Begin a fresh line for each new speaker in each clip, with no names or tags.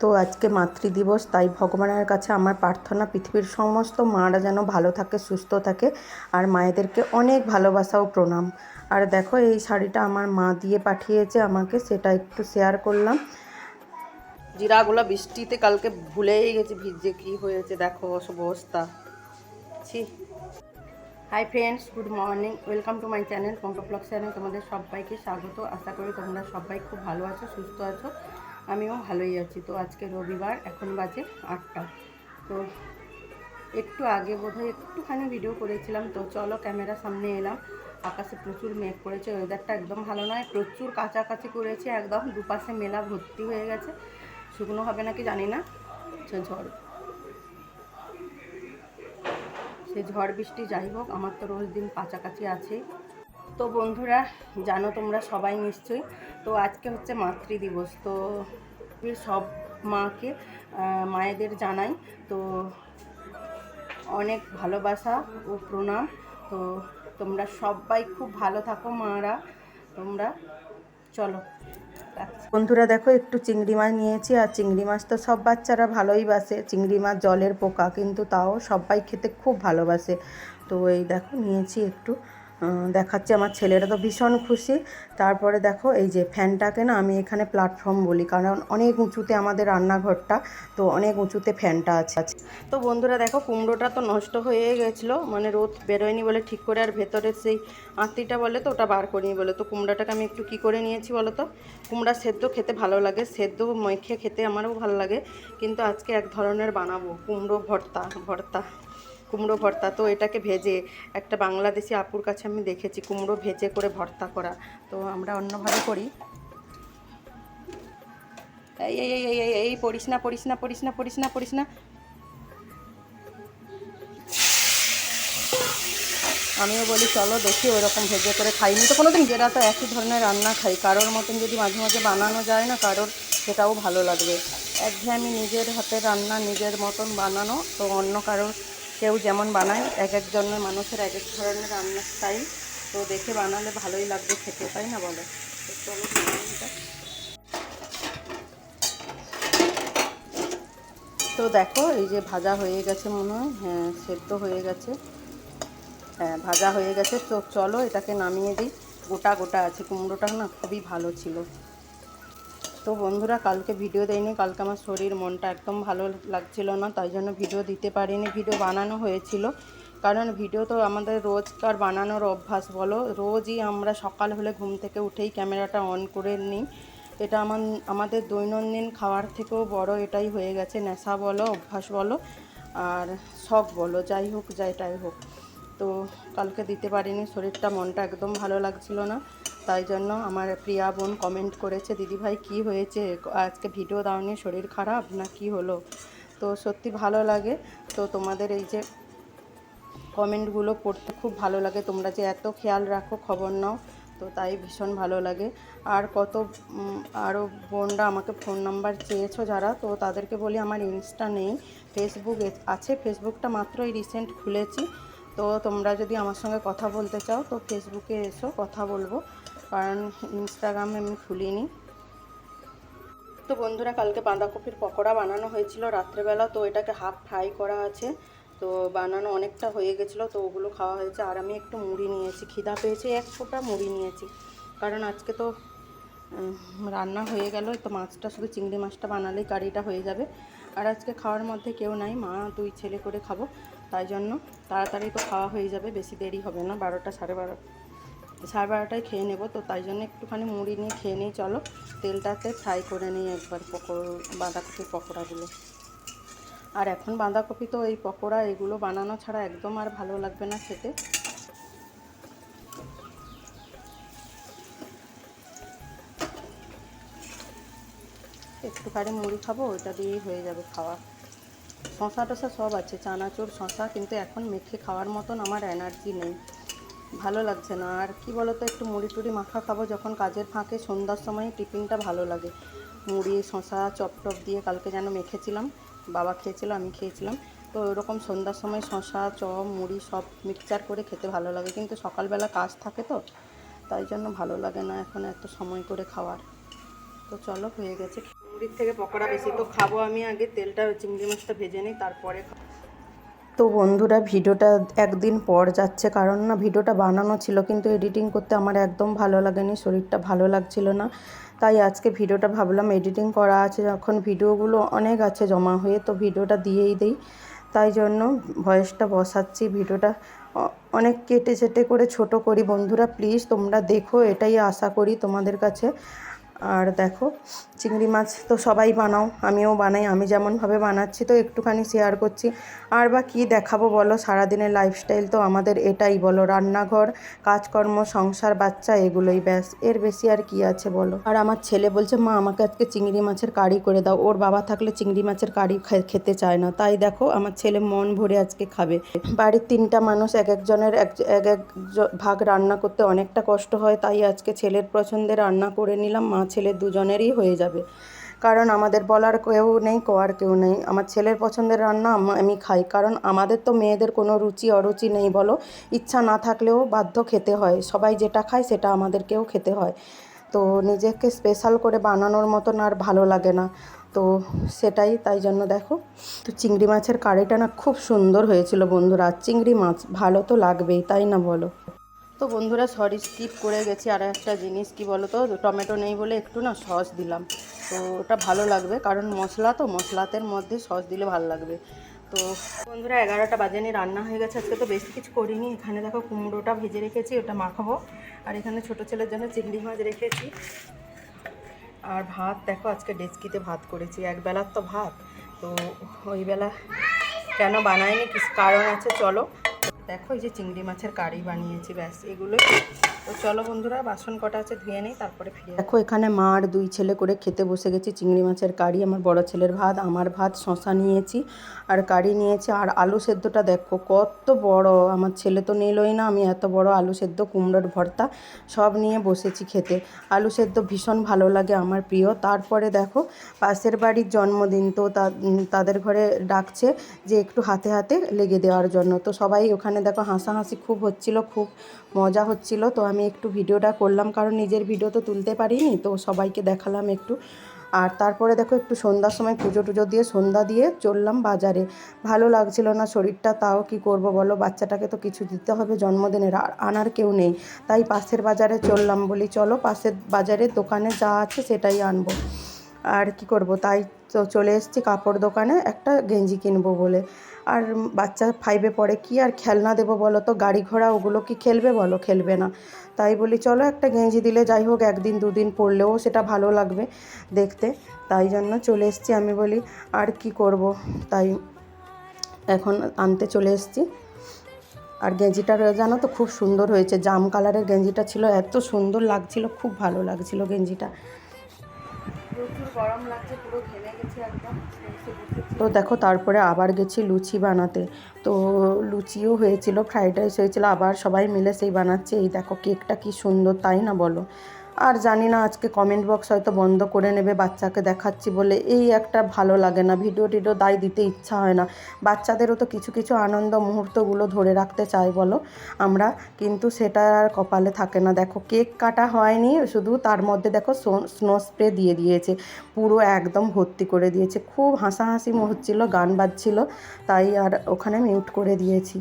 তো আজকে মাতৃদিবস, তাই ভগবানের কাছে আমার প্রার্থনা, পৃথিবীর সমস্ত মারা যেন ভালো থাকে, সুস্থ থাকে আর মায়েদেরকে অনেক ভালোবাসা ও প্রণাম। আর দেখো, এই শাড়িটা আমার মা দিয়ে পাঠিয়েছে আমাকে, সেটা একটু শেয়ার করলাম। জিরাগুলো বৃষ্টিতে কালকে ভুলেই গেছি, ভিজে কি হয়েছে, দেখো সব অবস্থা। ছি। Hi friends good morning welcome to my channel পঙ্ক blog channel তোমাদের সবাইকে স্বাগত। আশা করি তোমরা সবাই খুব ভালো আছো, সুস্থ আছো। আমিও ভালোই আছি। তো আজকে রবিবার, এখন বাজে আটটা। তো একটু আগে বোধহয় একটুখানি ভিডিও করেছিলাম। তো চলো ক্যামেরার সামনে এলাম। আকাশে প্রচুর মেঘ করেছে ওয়েদারটা একদম ভালো নয়। প্রচুর কাছাকাছি করেছে, একদম দুপাশে মেলা ভর্তি হয়ে গেছে। শুকনো হবে নাকি জানি না। ঝড় সে ঝড় বৃষ্টি যাই হোক, আমার তো রোজ দিন কাছাকাছি আছে তো বন্ধুরা, জানো তোমরা সবাই নিশ্চয়ই, তো আজকে হচ্ছে মাতৃদিবস, তো সব মাকে মায়েদের জানাই, তো অনেক ভালোবাসা ও প্রণাম, তো তোমরা সবাই খুব ভালো থাকো মারা, তোমরা চলো বন্ধুরা দেখো, একটু চিংড়ি মাছ নিয়েছি, আর চিংড়ি মাছ তো সব বাচ্চারা ভালোই বাসে, চিংড়ি মাছ জলের পোকা, কিন্তু তাও সবাই খেতে খুব ভালোবাসে, তো এই দেখো, নিয়েছি একটু দেখাচ্ছে। আমার ছেলেরা তো ভীষণ খুশি। তারপরে দেখো, এই যে ফ্যানটাকে না আমি এখানে প্ল্যাটফর্ম বলি, কারণ অনেক উঁচুতে আমাদের রান্নাঘরটা, তো অনেক উঁচুতে ফ্যানটা আছে। তো বন্ধুরা দেখো, কুমড়োটা তো নষ্ট হয়ে গেছিল মানে রোদ বেরোয়নি বলে ঠিক করে, আর ভেতরের সেই আঁতিটা বলে তো ওটা বার করিনি বলে। তো কুমড়াটাকে আমি একটু কী করে নিয়েছি বলো তো? কুমড়া সেদ্ধ খেতে ভালো লাগে, সেদ্ধ মেখে খেতে আমারও ভালো লাগে, কিন্তু আজকে এক ধরনের বানাবো, কুমড়ো ভর্তা ভর্তা। কুমড়ো ভর্তা। তো এটাকে ভেজে একটা বাংলাদেশি আপুর কাছে আমি দেখেছি, কুমড়ো ভেজে করে ভর্তা করা। তো আমরা অন্যভাবে করি। এই এই এই এই এই পড়িস না পড়িস না পড়িস না পড়িস না পড়িস না। আমিও বলি, চলো দেখি, ওরকম ভেজে করে খাইনি। তো কোনো দিন যেটা তো একই ধরনের রান্না খাই। কারোর মতন যদি মাঝে মাঝে বানানো যায় না, কারোর সেটাও ভালো লাগবে। একঘেয়েমি নিজের হাতের রান্না, নিজের মতন বানানো, তো অন্য কারোর কেউ যেমন বানায়, এক একজনের মানুষের এক এক ধরনের রান্নার স্টাইল তো দেখে বানালে ভালোই লাগবে, খেতে, তাই না বলো? তো দেখো, এই যে ভাজা হয়ে গেছে মনে হয়। হ্যাঁ সেদ্ধ হয়ে গেছে। হ্যাঁ ভাজা হয়ে গেছে। তো চলো এটাকে নামিয়ে দিই। গোটা গোটা আছে। কুমড়োটা না খুবই ভালো ছিল। তো বন্ধুরা কালকে ভিডিও দেয়নি কালকে আমার শরীর, মনটা একদম ভালো লাগছিল না, তাই জন্য ভিডিও দিতে পারিনি, ভিডিও বানানো হয়েছিল। কারণ ভিডিও তো আমাদের রোজকার বানানোর অভ্যাস, বলো? রোজই আমরা সকাল হলে ঘুম থেকে উঠেই ক্যামেরাটা অন করে নিই। এটা আমার, আমাদের দৈনন্দিন খাওয়ার থেকেও বড় এটাই হয়ে গেছে, নেশা বলো, অভ্যাস বলো, আর শখ বলো, যাই হোক, যাইটাই হোক। তো কালকে দিতে পারিনি, শরীরটা, মনটা একদম ভালো লাগছিল না। তাই জন্য আমার প্রিয়া বোন কমেন্ট করেছে দিদিভাই কি হয়েছে? আজকে ভিডিও দাওনি, শরীর খারাপ না কি হলো? তো সত্যি ভালো লাগে। তো তোমাদের এই যে কমেন্টগুলো পড়তে খুব ভালো লাগে। তোমরা যে এত খেয়াল রাখো খবর নাও, তো তাই ভীষণ ভালো লাগে। আর কত আরও বোনরা আমাকে ফোন নাম্বার চেয়েছো যারা, তো তাদেরকে বলি আমার ইনস্টা নেই ফেসবুক আছে। ফেসবুকটা মাত্র এই রিসেন্ট খুলেছি। তো তোমরা যদি আমার সঙ্গে কথা বলতে চাও, তো ফেসবুকে এসো, কথা বলব। কারণ ইনস্টাগ্রামে আমি খুলিনি। তো বন্ধুরা, কালকে বাঁধাকপির পকোড়া বানানো হয়েছিল রাত্রেবেলা, তো এটাকে হাফ ফ্রাই করা আছে। তো বানানো অনেকটা হয়ে গেছিল, তো ওগুলো খাওয়া হয়েছে। আর আমি একটু মুড়ি নিয়েছি, খিদা পেয়েছে, এক ফোঁটা মুড়ি নিয়েছি। কারণ আজকে তো রান্না হয়ে গেল, তো মাছটা শুধু চিংড়ি মাছটা বানালেই কারিটা হয়ে যাবে। আর আজকে খাওয়ার মধ্যে কেউ নাই, মা, দুই ছেলে করে খাব, তাই জন্য তাড়াতাড়ি তো খাওয়া হয়ে যাবে, বেশি দেরি হবে না, বারোটা সাড়ে বারো সাড়ে বারোটায় খেয়ে নেব, তো তাই জন্য একটুখানি মুড়ি নিয়ে খেয়ে নিই, চলো। তেলটাতে ফ্রাই করে নিই একবার পকোড়, বাঁধাকপির পকোড়াগুলো। আর এখন বাঁধাকপি তো এই পকোড়া, এগুলো বানানো ছাড়া একদম আর ভালো লাগবে না খেতে। একটুখানি মুড়ি খাব, ওইটা দিয়েই হয়ে যাবে খাওয়া। শশা টশা সব আছে, চানাচুর শশা কিন্তু এখন মেখে খাওয়ার মতন আমার এনার্জি নেই। ভালো লাগছে না। আর কি বলতো, একটু মুড়ি টুড়ি মাখা খাব যখন কাজের ফাঁকে, সন্ধ্যার সময় টিফিনটা ভালো লাগে। মুড়ি শশা চপ টপ দিয়ে কালকে যেন মেখেছিলাম, বাবা খেয়েছিল, আমি খেয়েছিলাম। তো ওরকম সন্ধ্যার সময় শশা চপ, মুড়ি সব মিক্সচার করে খেতে ভালো লাগে। কিন্তু সকালবেলা কাজ থাকে তো, তাই জন্য ভালো লাগে না এখন এত সময় করে খাওয়ার। তো চলো, হয়ে গেছে। মুড়ির থেকে পকোড়া বেশি তো খাব আমি আগে, তেলটা চিংড়ি মাছটা ভেজে নিই, তারপরে। তো বন্ধুরা, ভিডিওটা একদিন পর যাচ্ছে। কারণ না, ভিডিওটা বানানো ছিল, কিন্তু এডিটিং করতে আমার একদম ভালো লাগেনি, শরীরটা ভালো লাগছিল না। তাই আজকে ভিডিওটা ভাবলাম এডিটিং করা আছে। যখন ভিডিওগুলো অনেক আছে জমা হয়ে, তো ভিডিওটা দিয়েই দিই। তাই জন্য ভয়েসটা বসাচ্ছি, ভিডিওটা অনেক কেটে চেটে করে ছোট করি। বন্ধুরা প্লিজ তোমরা দেখো, এটাই আশা করি তোমাদের কাছে। আর দেখো, চিংড়ি মাছ তো সবাই বানাও, আমিও বানাই, আমি যেমনভাবে বানাচ্ছি তো একটুখানি শেয়ার করছি। আর বা কী দেখাবো বলো, সারাদিনের লাইফস্টাইল তো আমাদের এটাই বলো, রান্নাঘর, কাজকর্ম, সংসার, বাচ্চা, এগুলোই ব্যাস, এর বেশি আর কি আছে বলো। আর আমার ছেলে বলছে, মা, আমাকে আজকে চিংড়ি মাছের কারি করে দাও। ওর বাবা থাকলে চিংড়ি মাছের কারি খেতে চায় না। তাই দেখো, আমার ছেলে মন ভরে আজকে খাবে। বাড়ির তিনটা মানুষ এক একজনের এক এক ভাগ রান্না করতে অনেকটা কষ্ট হয়, তাই আজকে ছেলের পছন্দের রান্না করে নিলাম, মা ছেলে দুজনেরই হয়ে যাবে। কারণ আমাদের বলার কেউ নেই, কোয়ার কেউ নেই। আমার ছেলের পছন্দের রান্না আমি খাই। কারণ আমাদের তো মেয়েদের কোনো রুচি, অরুচি নেই বলো। ইচ্ছা না থাকলেও বাধ্য খেতে হয়। সবাই যেটা খায় সেটা আমাদেরকেও খেতে হয়। তো নিজেকে স্পেশাল করে বানানোর মতন আর ভালো লাগে না। তো সেটাই, তাই জন্য দেখো। তো চিংড়ি মাছের কারিটা না খুব সুন্দর হয়েছিল বন্ধুরা। চিংড়ি মাছ ভালো তো লাগবেই, তাই না বলো? তো বন্ধুরা সরি স্কিপ করে গেছি আর একটা জিনিস, কি বলো তো টমেটো নেই বলে একটু না সস দিলাম। তো ওটা ভালো লাগবে, কারণ মশলা তো, মশলাতের মধ্যে সস দিলে ভালো লাগবে। তো বন্ধুরা, এগারোটা বাজেনি, রান্না হয়ে গেছে। আজকে তো বেশি কিছু করিনি। এখানে দেখো কুমড়োটা ভেজে রেখেছি, ওটা মাখাবো। আর এখানে ছোটো ছেলের জন্য চিংড়ি মাছ রেখেছি। আর ভাত দেখো, আজকে ডেচকিতে ভাত করেছি। এক বেলার তো ভাত। তো ওই বেলা কেন বানাইনি? কিছু কারণ আছে, চলো। দেখো এই যে চিংড়ি মাছের কারি বানিয়েছি, ব্যাস, এগুলোই। তো চলো বন্ধুরা, বাসন কটা আছে ধুয়ে নেই, তারপরে ফিরে দেখো, এখানে মা আর দুই ছেলে করে খেতে বসে গেছি চিংড়ি মাছের কারি, আমার বড় ছেলের ভাত, আমার ভাত শশা নিয়েছি আর কারি নিয়েছি। আর আলু সেদ্ধটা দেখো, কত বড়, আমার ছেলে তো নিলই না, আমি এত বড় আলু সেদ্ধ, কুমড়োর ভর্তা সব নিয়ে বসেছি খেতে। আলু সেদ্ধ ভীষণ ভালো লাগে আমার প্রিয়। তারপরে দেখো, পাশের বাড়ির জন্মদিন তা- তাদের ঘরে ডাকছে যে একটু হাতে হাতে লেগে দেওয়ার জন্য। তো সবাই ওখানে দেখো হাসাহাসি খুব হচ্ছিল, খুব মজা হচ্ছিল। তো আমি একটু ভিডিওটা করলাম, কারণ নিজের ভিডিও তো তুলতে পারিনি, তো সবাইকে দেখালাম একটু। আর তারপরে দেখো একটু সন্ধ্যার সময় পুজো টুজো দিয়ে সন্ধ্যা দিয়ে চললাম বাজারে। ভালো লাগছিল না শরীরটা, তাও কি করব বলো? বাচ্চাটাকে তো কিছু দিতে হবে জন্মদিনের, আর আনার কেউ নেই। তাই পাশের বাজারে চললাম, বলি চলো পাশের বাজারের দোকানে যা আছে সেটাই আনব। আর কি করব? তাই তো চলে এসেছি কাপড় দোকানে একটা গেঞ্জি কিনবো বলে। আর বাচ্চা ফাইভে পড়ে, কি আর খেলনা দেবো বলো তো? গাড়ি ঘোড়া ওগুলো কি খেলবে বলো? খেলবে না। তাই বলি, চলো একটা গেঞ্জি দিলে যাই হোক, একদিন দুদিন পরলেও সেটা ভালো লাগবে দেখতে। তাই জন্য চলে এসেছি আমি বলি, আর কি করব? তাই এখন আনতে চলে এসেছি। আর গেঞ্জিটার জানো তো, খুব সুন্দর হয়েছে। জাম কালারের গেঞ্জিটা ছিল, এত সুন্দর লাগছিল, খুব ভালো লাগছিল গেঞ্জিটা। তো দেখো, তারপরে আবার গেছি লুচি বানাতে। তো লুচিও হয়েছিল, ফ্রাইড রাইস হয়েছিল, আবার সবাই মিলে সেই বানাচ্ছে। এই দেখো, কেকটা কি সুন্দর, তাই না বলো? আর জানি না, আজকে কমেন্ট বক্স হয়তো বন্ধ করে নেবে, বাচ্চাকে দেখাচ্ছি বলে। এই একটা ভালো লাগে না ভিডিও টিডিও দায় দিতে ইচ্ছা হয় না। বাচ্চাদেরও তো কিছু কিছু আনন্দ মুহূর্তগুলো ধরে রাখতে চাই বলো। আমরা কিন্তু সেটা আর কপালে থাকে না। দেখো, কেক কাটা হয়নি, শুধু তার মধ্যে দেখো স্নো স্প্রে দিয়ে দিয়েছে। পুরো একদম ভর্তি করে দিয়েছে। খুব হাসাহাসি হচ্ছিল, গান বাজছিল, তাই আর ওখানে মিউট করে দিয়েছি।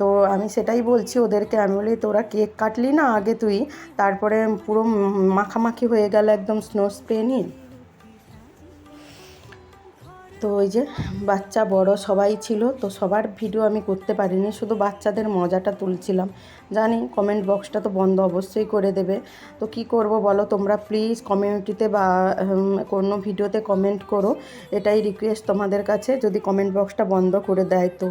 তো আমি সেটাই বলছি ওদেরকে, আমি বলি, তোরা কেক কাটলি না আগে তুই? তারপরে পুরো মাখামাখি হয়ে গেল একদম স্নো স্প্রে নিয়ে। তো ওই যে বাচ্চা বড় সবাই ছিল, তো সবার ভিডিও আমি করতে পারিনি, শুধু বাচ্চাদের মজাটা তুলছিলাম। জানি কমেন্ট বক্সটা তো বন্ধ অবশ্যই করে দেবে। তো কি করব বলো তোমরা? প্লিজ কমিউনিটিতে বা কোনো ভিডিওতে কমেন্ট করো। এটাই রিকোয়েস্ট তোমাদের কাছে, যদি কমেন্ট বক্সটা বন্ধ করে দেয় তো।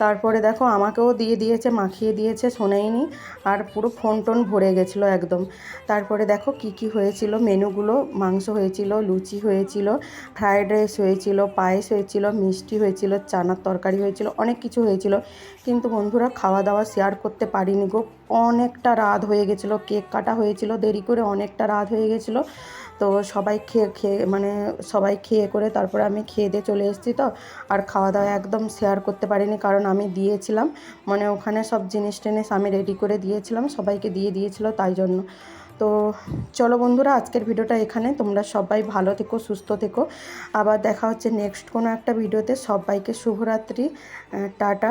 তারপরে দেখো, আমাকেও দিয়ে দিয়েছে, মাখিয়ে দিয়েছে শোনাইনি আর পুরো ফোন টোন ভরে গেছিল একদম। তারপরে দেখো, কি কি হয়েছিল, মেনুগুলো, মাংস হয়েছিল, লুচি হয়েছিল ফ্রায়েড রাইস হয়েছিল, পায়েস হয়েছিল, মিষ্টি হয়েছিল, চানার তরকারি হয়েছিল, অনেক কিছু হয়েছিল। কিন্তু বন্ধুরা, খাওয়া দাওয়া শেয়ার করতে পারিনি গো। অনেকটা রাত হয়ে গেছিল, কেক কাটা হয়েছিল, দেরি করে অনেকটা রাত হয়ে গেছিল। তো সবাই খেয়ে খেয়ে মানে সবাই খেয়ে করে তারপরে আমি খেয়ে দিয়ে চলে এসেছি তো। আর খাওয়া দাওয়া একদম শেয়ার করতে পারিনি কারণ আমি দিয়েছিলাম। মানে ওখানে সব জিনিস টিনিস আমি রেডি করে দিয়েছিলাম, সবাইকে দিয়ে দিয়েছিল তাই জন্য। তো চলো বন্ধুরা, আজকের ভিডিওটা এখানে। তোমরা সবাই ভালো থেকো, সুস্থ থেকো। আবার দেখা হচ্ছে নেক্সট কোনো একটা ভিডিওতে। সবাইকে শুভরাত্রি টাটা।